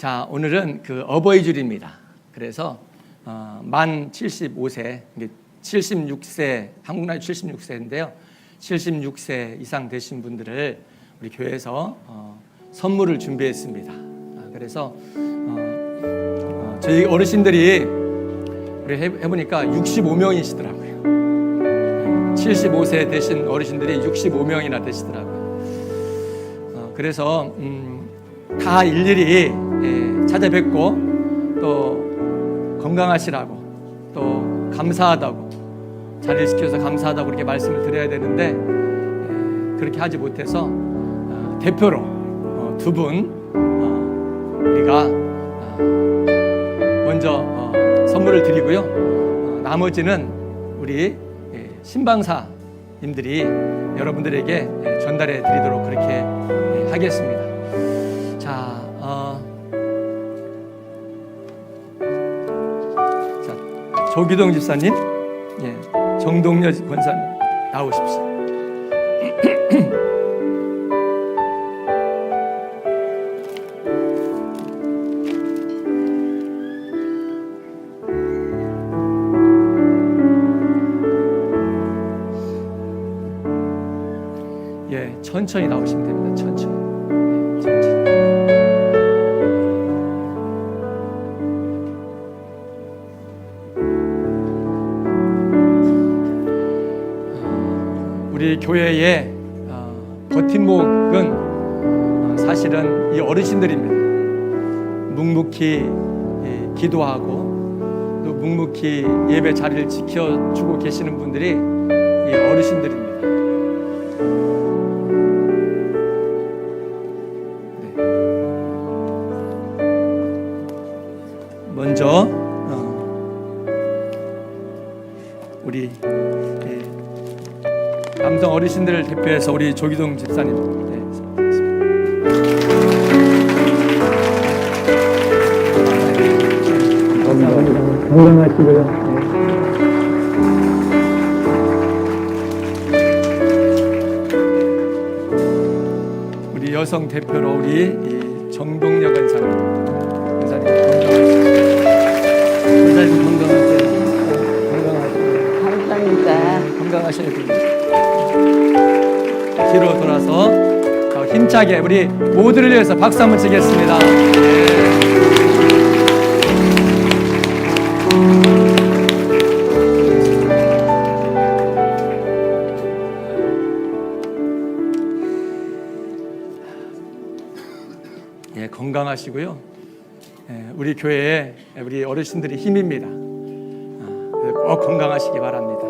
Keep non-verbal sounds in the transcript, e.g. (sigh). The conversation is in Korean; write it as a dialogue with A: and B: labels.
A: 자, 오늘은 그 어버이 줄입니다. 그래서 어, 만 75세, 이게 76세, 한국 나이 76세인데요. 76세 이상 되신 분들을 우리 교회에서 어, 선물을 준비했습니다. 아, 그래서 어, 어, 저희 어르신들이 우리 해, 해보니까 65명이시더라고요. 75세 되신 어르신들이 65명이나 되시더라고요. 어, 그래서 음, 다 일일이 예, 찾아뵙고 또 건강하시라고 또 감사하다고 자리를 지켜서 감사하다고 그렇게 말씀을 드려야 되는데 예, 그렇게 하지 못해서 어, 대표로 어, 두분 어, 우리가 어, 먼저 어, 선물을 드리고요. 어, 나머지는 우리 예, 신방사님들이 여러분들에게 예, 전달해 드리도록 그렇게 예, 하겠습니다. 조기동 집사님, 예, 정동여 권사님 나오십시오. (clears throat) 예, 천천히 나오시면 됩니다. 천천히. 우리 교회의 어, 버팀목은 어, 사실은 이 어르신들입니다. 묵묵히 예, 기도하고 또 묵묵히 예배 자리를 지켜주고 계시는 분들이 이 어르신들입니다. 네. 먼저 어, 우리 예, 남성 어르신들을 대표해서 우리 조기동 집사님 네,
B: 건강하시고요.
A: 우리 여성 대표로 우리 이 정동혁 원사님. 원사님 건강하시고 원사님 건강하세요. 건강하시고
C: 감사합니다.
A: 건강하셔야 됩니다 뒤로 돌아서 더 힘차게 우리 모두를 위해서 박수 한번 치겠습니다 네. 예, 건강하시고요. 예, 우리 교회에 우리 어르신들이 힘입니다. 아, 꼭 건강하시기 바랍니다.